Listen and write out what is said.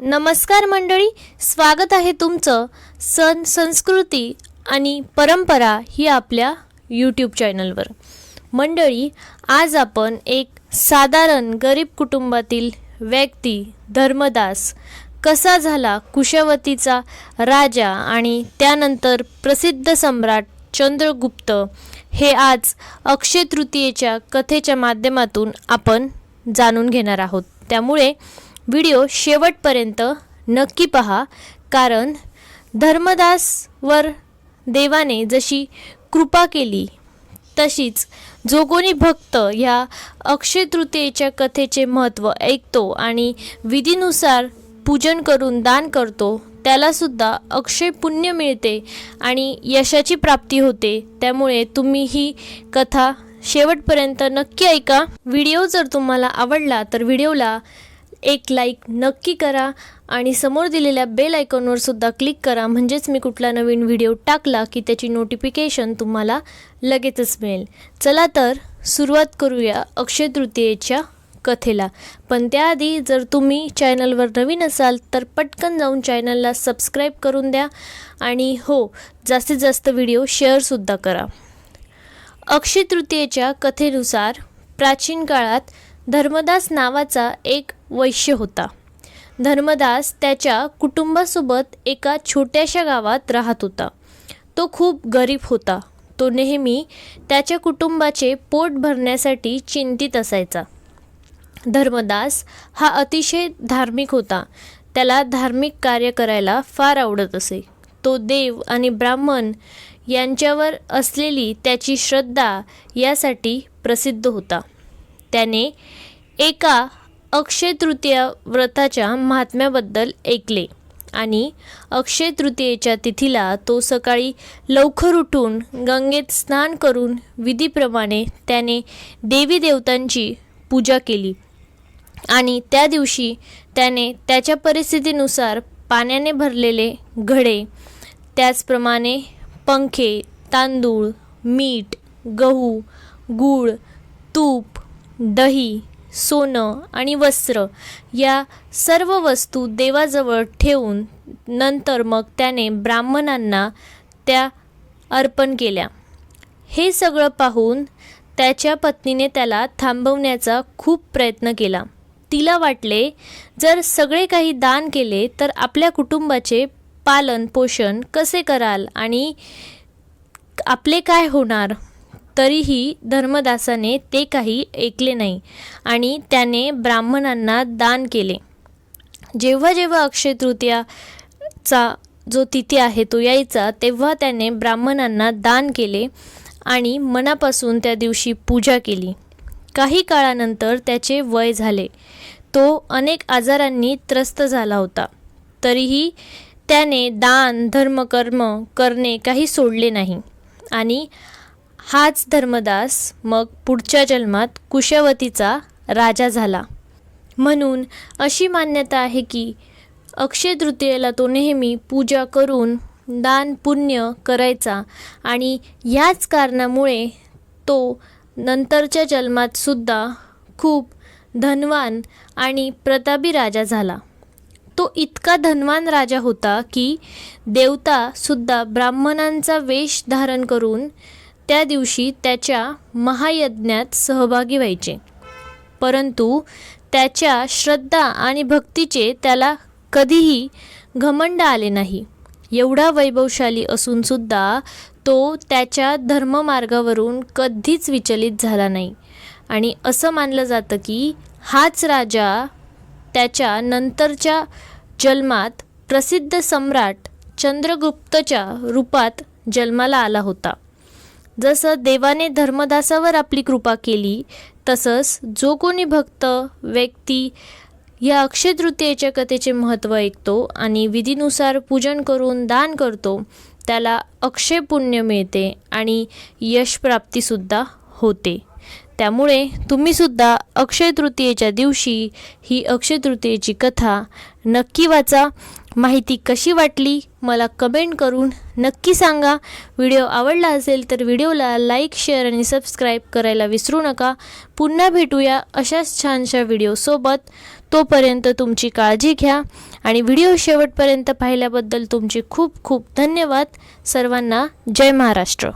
नमस्कार मंडळी स्वागत आहे तुमचं सण संस्कृती आणि परंपरा ही आपल्या यूट्यूब चॅनलवर मंडळी आज आपण एक साधारण गरीब कुटुंबातील व्यक्ती धर्मदास कसा झाला कुशवतीचा राजा आणि त्यानंतर प्रसिद्ध सम्राट चंद्रगुप्त हे आज अक्षय तृतीयेच्या कथेच्या माध्यमातून आपण जाणून घेणार आहोत. त्यामुळे व्हिडिओ शेवटपर्यंत नक्की पहा कारण धर्मदासवर देवाने जशी कृपा केली तशीच जो कोणी भक्त ह्या अक्षय तृतीयेच्या कथेचे महत्त्व ऐकतो आणि विधीनुसार पूजन करून दान करतो त्यालासुद्धा अक्षय पुण्य मिळते आणि यशाची प्राप्ती होते. त्यामुळे तुम्ही ही कथा शेवटपर्यंत नक्की ऐका. व्हिडिओ जर तुम्हाला आवडला तर व्हिडिओला एक लाईक नक्की करा आणि समोर दिलेल्या बेल आयकॉनवर सुद्धा क्लिक करा. म्हणजेच मी कुठला नवीन व्हिडिओ टाकला की त्याची नोटिफिकेशन तुम्हाला लगेचच मिळेल. चला तर सुरुवात करूया अक्षय तृतीयेच्या कथेला. पण त्याआधी जर तुम्ही चॅनलवर नवीन असाल तर पटकन जाऊन चॅनलला सबस्क्राईब करून द्या आणि हो जास्तीत जास्त व्हिडिओ शेअरसुद्धा करा. अक्षय तृतीयेच्या कथेनुसार प्राचीन काळात धर्मदास नावाचा एक वैश्य होता. धर्मदास त्याच्या कुटुंबासोबत एका छोट्याशा गावात राहत होता. तो खूप गरीब होता. तो नेहमी त्याच्या कुटुंबाचे पोट भरण्यासाठी चिंतित असायचा. धर्मदास हा अतिशय धार्मिक होता. त्याला धार्मिक कार्य करायला फार आवडत असे. तो देव आणि ब्राह्मण यांच्यावर असलेली त्याची श्रद्धा यासाठी प्रसिद्ध होता. त्याने एका अक्षय तृतीया व्रताच्या महात्म्याबद्दल ऐकले. आणि अक्षय तृतीयेच्या तिथीला तो सकाळी लवकर उठून गंगेत स्नान करून विधीप्रमाणे त्याने देवी देवतांची पूजा केली. आणि त्या दिवशी त्याने त्याच्या परिस्थितीनुसार पाण्याने भरलेले घडे त्याचप्रमाणे पंखे तांदूळ मीठ गहू गूळ तूप दही सोनं आणि वस्त्र या सर्व वस्तू देवाजवळ ठेवून नंतर मग त्याने ब्राह्मणांना त्या अर्पण केल्या. हे सगळं पाहून त्याच्या पत्नीने त्याला थांबवण्याचा खूप प्रयत्न केला. तिला वाटले जर सगळे काही दान केले तर आपल्या कुटुंबाचे पालन पोषण कसे कराल आणि आपले काय होणार? तरीही धर्मदासाने ते काही ऐकले नाही आणि त्याने ब्राह्मणांना दान केले. जेव्हा जेव्हा अक्षय तृतीयाचा जो तिथी आहे तो यायचा तेव्हा त्याने ब्राह्मणांना दान केले आणि मनापासून त्या दिवशी पूजा केली. काही काळानंतर त्याचे वय झाले. तो अनेक आजारांनी त्रस्त झाला होता. तरीही त्याने दान धर्मकर्म करणे काही सोडले नाही. आणि हाच धर्मदास मग पुढच्या जन्मात कुशवतीचा राजा झाला. म्हणून अशी मान्यता आहे की अक्षय तृतीयेला तो नेहमी पूजा करून दान पुण्य करायचा आणि ह्याच कारणामुळे तो नंतरच्या जन्मात सुद्धा खूप धनवान आणि प्रतापी राजा झाला. तो इतका धनवान राजा होता की देवतासुद्धा ब्राह्मणांचा वेश धारण करून त्या दिवशी त्याच्या महायज्ञात सहभागी व्हायचे. परंतु त्याच्या श्रद्धा आणि भक्तीचे त्याला कधीही घमंड आले नाही. एवढा वैभवशाली असूनसुद्धा तो त्याच्या धर्ममार्गावरून कधीच विचलित झाला नाही. आणि असं मानलं जातं की हाच राजा त्याच्या नंतरच्या जन्मात प्रसिद्ध सम्राट चंद्रगुप्तच्या रूपात जन्माला आला होता. जसं देवाने धर्मदासावर आपली कृपा केली तसंच जो कोणी भक्त व्यक्ती या अक्षय तृतीयेच्या कथेचे महत्त्व ऐकतो आणि विधीनुसार पूजन करून दान करतो त्याला अक्षय पुण्य मिळते आणि यशप्राप्तीसुद्धा होते. त्यामुळे तुम्हीसुद्धा अक्षय तृतीयेच्या दिवशी ही अक्षय तृतीयेची कथा नक्की वाचा. माहिती कशी वाटली मला कमेंट करून नक्की सांगा. व्हिडिओ आवडला असेल तर व्हिडिओला लाईक शेअर आणि सबस्क्राईब करायला विसरू नका. पुन्हा भेटूया अशाच छानशा व्हिडिओसोबत तोपर्यंत तुमची काळजी घ्या आणि व्हिडिओ शेवटपर्यंत पाहिल्याबद्दल तुमचे खूप खूप धन्यवाद. सर्वांना जय महाराष्ट्र.